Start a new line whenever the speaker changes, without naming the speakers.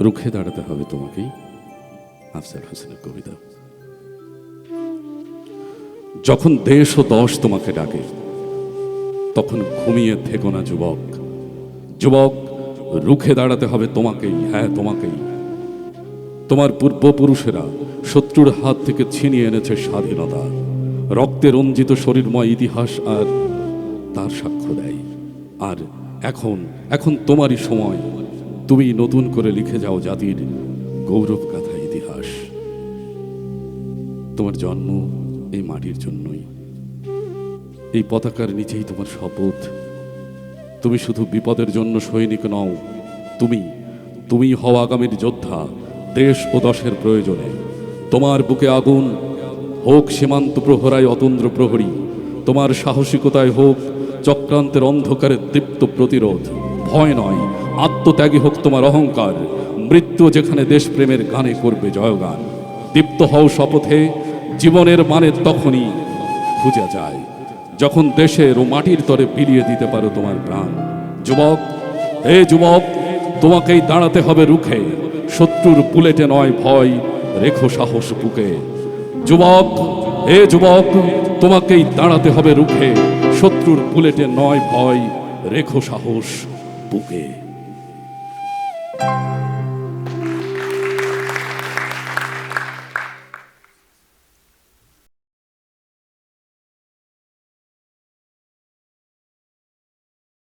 রুখে দাঁড়াতে হবে তোমাকেই। আফজাল হোসেনের কবিতা। যখন দেশ ও দশ তোমাকে ডাকে, তখন ঘুমিয়ে থেকো না যুবক। যুবক, রুখে দাঁড়াতে হবে তোমাকেই হ্যাঁ তোমাকেই। তোমার পূর্বপুরুষেরা শত্রুর হাত থেকে ছিনিয়ে এনেছে স্বাধীনতা। রক্তে রঞ্জিত শরীরময় ইতিহাস আর তার সাক্ষ্য দেয়। আর এখন এখন তোমারই সময়। তুমি নতুন করে লিখে যাও জাতির গৌরব গাথা ইতিহাস। তোমার জন্ম এই মাটির জন্যই। এই পতাকার নিচেই তোমার শপথ। তুমি শুধু বিপদের জন্য সৈনিক নও, তুমি তুমি হও আগামীর যোদ্ধা, দেশ ও দশের প্রয়োজনে। তোমার বুকে আগুন, হোক সীমান্ত প্রহরায় অতন্দ্র প্রহরী, তোমার সাহসিকতায় হোক চক্রান্তের অন্ধকারের দীপ্ত প্রতিরোধ। ভয় নয় আত্মত্যাগী হোক তোমার অহংকার। মৃত্যু যেখানে দেশপ্রেমের গানে করবে জয়গান। দীপ্ত হও শপথে, জীবনের মানে তখনই খুঁজে যায়। যখন দেশের ও মাটির তরে বিলিয়ে দিতে পারো তোমার প্রাণ। যুবক, হে যুবক, তোমাকেই দাঁড়াতে হবে রুখে। শত্রুর বুলেটে নয় ভয়, রেখো সাহস বুকে। যুবক, হে যুবক, তোমাকেই দাঁড়াতে হবে রুখে। শত্রুর বুলেটে নয় ভয়, রেখো সাহস Okay.